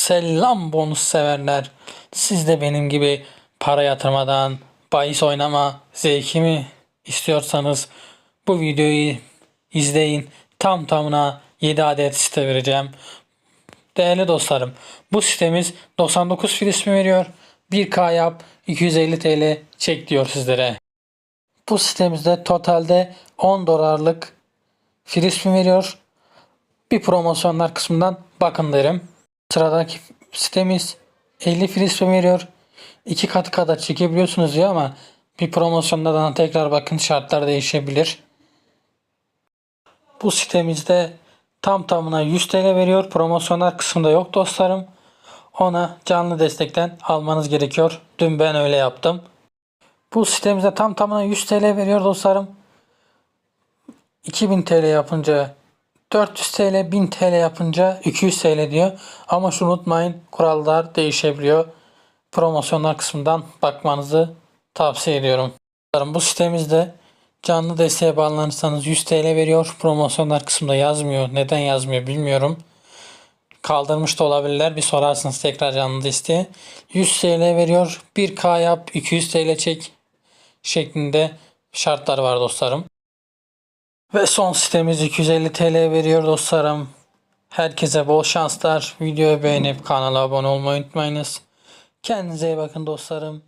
Selam bonus severler. Siz de benim gibi para yatırmadan bahis oynama zevkimi istiyorsanız bu videoyu izleyin. Tam tamına 7 adet site vereceğim. Değerli dostlarım, bu sitemiz 99 fil ismi veriyor. 1K yap, 250 TL çek diyor sizlere. Bu sitemizde totalde 10 dolarlık fil veriyor. Bir promosyonlar kısmından bakın derim. Sıradaki sitemiz 50 fil ismi veriyor. 2 katı kadar çekebiliyorsunuz diyor ama bir promosyondan tekrar bakın şartlar değişebilir. Bu sitemizde tam tamına 100 TL veriyor. Promosyonlar kısmında yok dostlarım. Ona canlı destekten almanız gerekiyor. Dün ben öyle yaptım. Bu sitemizde tam tamına 100 TL veriyor dostlarım. 2000 TL yapınca 400 TL, 1000 TL yapınca 200 TL diyor. Ama şunu unutmayın kurallar değişebiliyor. Promosyonlar kısmından bakmanızı tavsiye ediyorum. Bu sitemizde canlı desteğe bağlanırsanız 100 TL veriyor. Promosyonlar kısmında yazmıyor. Neden yazmıyor bilmiyorum. Kaldırmış da olabilirler. Bir sorarsınız tekrar canlı desteğe. 100 TL veriyor. 1K yap 200 TL çek şeklinde şartlar var dostlarım. Ve son sitemiz 250 TL veriyor dostlarım. Herkese bol şanslar. Videoyu beğenip kanala abone olmayı unutmayınız. Kendinize iyi bakın dostlarım.